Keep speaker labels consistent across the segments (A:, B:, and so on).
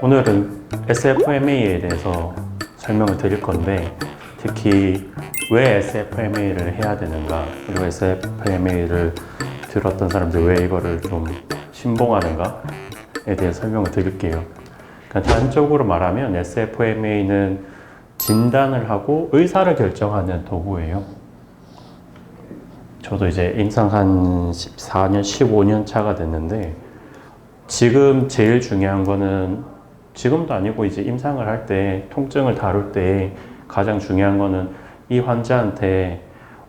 A: 오늘은 SFMA에 대해서 설명을 드릴 건데 특히 왜 SFMA를 해야 되는가 그리고 SFMA를 들었던 사람들 왜 이거를 좀 신봉하는가에 대해 설명을 드릴게요. 그러니까 단적으로 말하면 SFMA는 진단을 하고 의사를 결정하는 도구예요. 저도 이제 임상 한 14년, 15년 차가 됐는데 지금 제일 중요한 거는 지금도 아니고 이제 임상을 할 때 통증을 다룰 때 가장 중요한 거는 이 환자한테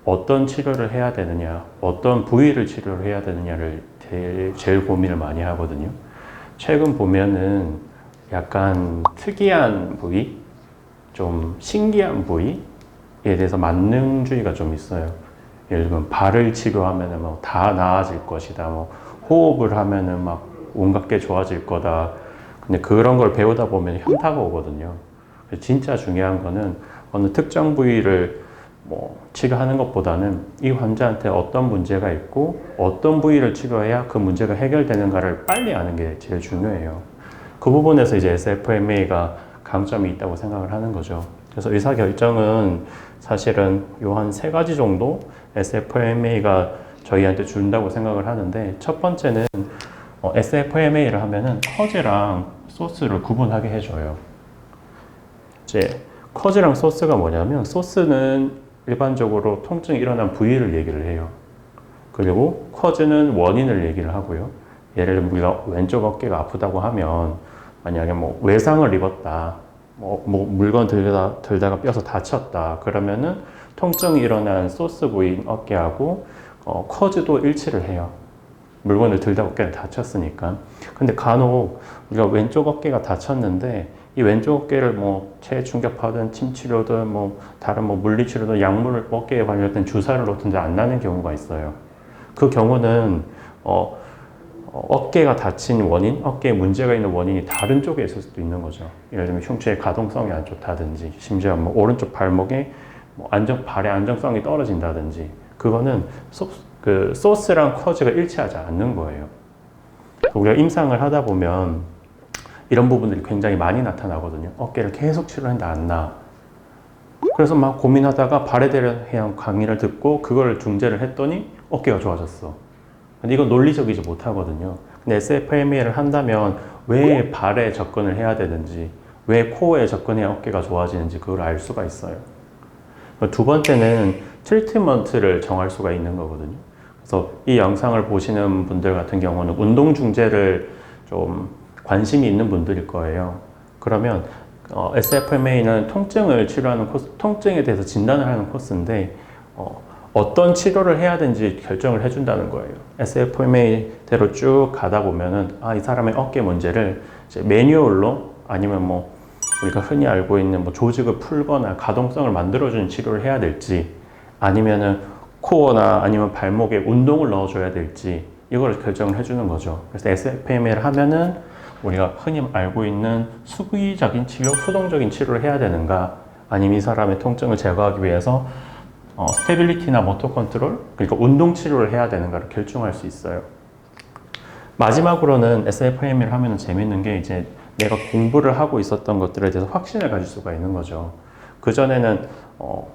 A: 어떤 치료를 해야 되느냐, 어떤 부위를 치료를 해야 되느냐를 제일, 고민을 많이 하거든요. 최근 보면은 약간 특이한 부위, 좀 신기한 부위에 대해서 만능주의가 좀 있어요. 예를 들면 발을 치료하면은 뭐 다 나아질 것이다. 뭐 호흡을 하면은 막 온갖 게 좋아질 거다. 근데 그런 걸 배우다 보면 현타가 오거든요. 진짜 중요한 거는 어느 특정 부위를 뭐 치료하는 것보다는 이 환자한테 어떤 문제가 있고 어떤 부위를 치료해야 그 문제가 해결되는가를 빨리 아는 게 제일 중요해요. 그 부분에서 이제 SFMA가 강점이 있다고 생각을 하는 거죠. 그래서 의사 결정은 사실은 요 한 세 가지 정도 SFMA가 저희한테 준다고 생각을 하는데 첫 번째는 어, SFMA를 하면은 커즈랑 소스를 구분하게 해줘요. 이제 커즈랑 소스가 뭐냐면 소스는 일반적으로 통증이 일어난 부위를 얘기를 해요. 그리고 커즈는 원인을 얘기를 하고요. 예를 들면 우리가 왼쪽 어깨가 아프다고 하면 만약에 뭐 외상을 입었다, 뭐, 뭐 물건 들다, 들다가 뼈서 다쳤다 그러면은 통증이 일어난 소스 부위인 어깨하고 어, 커즈도 일치를 해요. 물건을 들다 어깨를 다쳤으니까. 근데 간혹 우리가 왼쪽 어깨가 다쳤는데 이 왼쪽 어깨를 뭐 체해 충격파든 침치료든 뭐 다른 뭐 물리치료든 약물 어깨에 관련된 주사를 놓든지 안 나는 경우가 있어요. 그 경우는 어, 어, 어깨가 다친 원인, 어깨에 문제가 있는 원인이 다른 쪽에 있을 수도 있는 거죠. 예를 들면 흉추의 가동성이 안 좋다든지, 심지어 뭐 오른쪽 발목에 뭐 안정, 발의 안정성이 떨어진다든지, 그거는 소, 그 소스랑 커즈가 일치하지 않는 거예요. 우리가 임상을 하다 보면 이런 부분들이 굉장히 많이 나타나거든요. 어깨를 계속 치료했는데 안 나. 그래서 막 고민하다가 발에 대한 강의를 듣고 그걸 중재를 했더니 어깨가 좋아졌어. 근데 이건 논리적이지 못하거든요. 근데 SFMA를 한다면 왜 발에 접근을 해야 되는지, 왜 코어에 접근해야 어깨가 좋아지는지 그걸 알 수가 있어요. 두 번째는 트리트먼트를 정할 수가 있는 거거든요. 그래서 이 영상을 보시는 분들 같은 경우는 운동 중재를 좀 관심이 있는 분들일 거예요. 그러면 어, SFMA는 통증을 치료하는 코스, 통증에 대해서 진단을 하는 코스인데 어, 어떤 치료를 해야 되는지 결정을 해준다는 거예요. SFMA대로 쭉 가다 보면은 아, 이 사람의 어깨 문제를 매뉴얼로 아니면 뭐 우리가 흔히 알고 있는 뭐 조직을 풀거나 가동성을 만들어주는 치료를 해야 될지 아니면은 코어나 아니면 발목에 운동을 넣어줘야 될지 이걸 결정을 해주는 거죠. 그래서 SFMA를 하면은 우리가 흔히 알고 있는 수기적인 치료, 수동적인 치료를 해야 되는가 아니면 이 사람의 통증을 제거하기 위해서 어, 스테빌리티나 모터 컨트롤, 그러니까 운동 치료를 해야 되는가를 결정할 수 있어요. 마지막으로는 SFM을 하면 재밌는 게 이제 내가 공부를 하고 있었던 것들에 대해서 확신을 가질 수가 있는 거죠. 그전에는 어,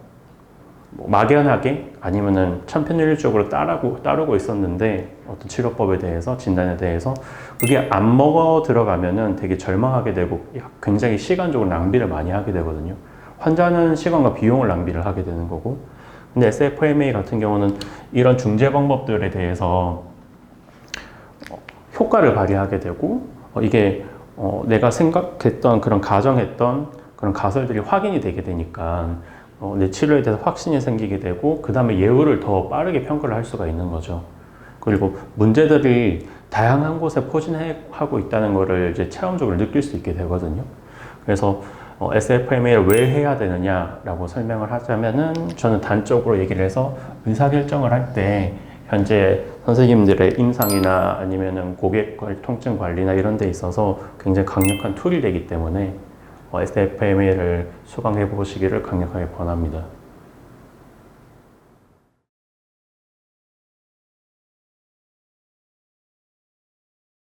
A: 뭐 막연하게 아니면은 천편일률적으로 따르고, 따르고 있었는데 어떤 치료법에 대해서 진단에 대해서 그게 안 먹어 들어가면은 되게 절망하게 되고 굉장히 시간적으로 낭비를 많이 하게 되거든요. 환자는 시간과 비용을 낭비를 하게 되는 거고 근데 SFMA 같은 경우는 이런 중재 방법들에 대해서 어, 효과를 발휘하게 되고 어, 이게 어, 내가 생각했던 그런 가정했던 그런 가설들이 확인이 되게 되니까 어, 내 치료에 대해서 확신이 생기게 되고 그 다음에 예후를 더 빠르게 평가를 할 수가 있는 거죠. 그리고 문제들이 다양한 곳에 포진하고 있다는 것을 이제 체험적으로 느낄 수 있게 되거든요. 그래서 어, SFMA를 왜 해야 되느냐라고 설명을 하자면은 저는 단적으로 얘기를 해서 의사결정을 할 때 현재 선생님들의 임상이나 아니면은 고객 통증 관리나 이런 데 있어서 굉장히 강력한 툴이 되기 때문에 어, SFMA를 수강해 보시기를 강력하게 권합니다.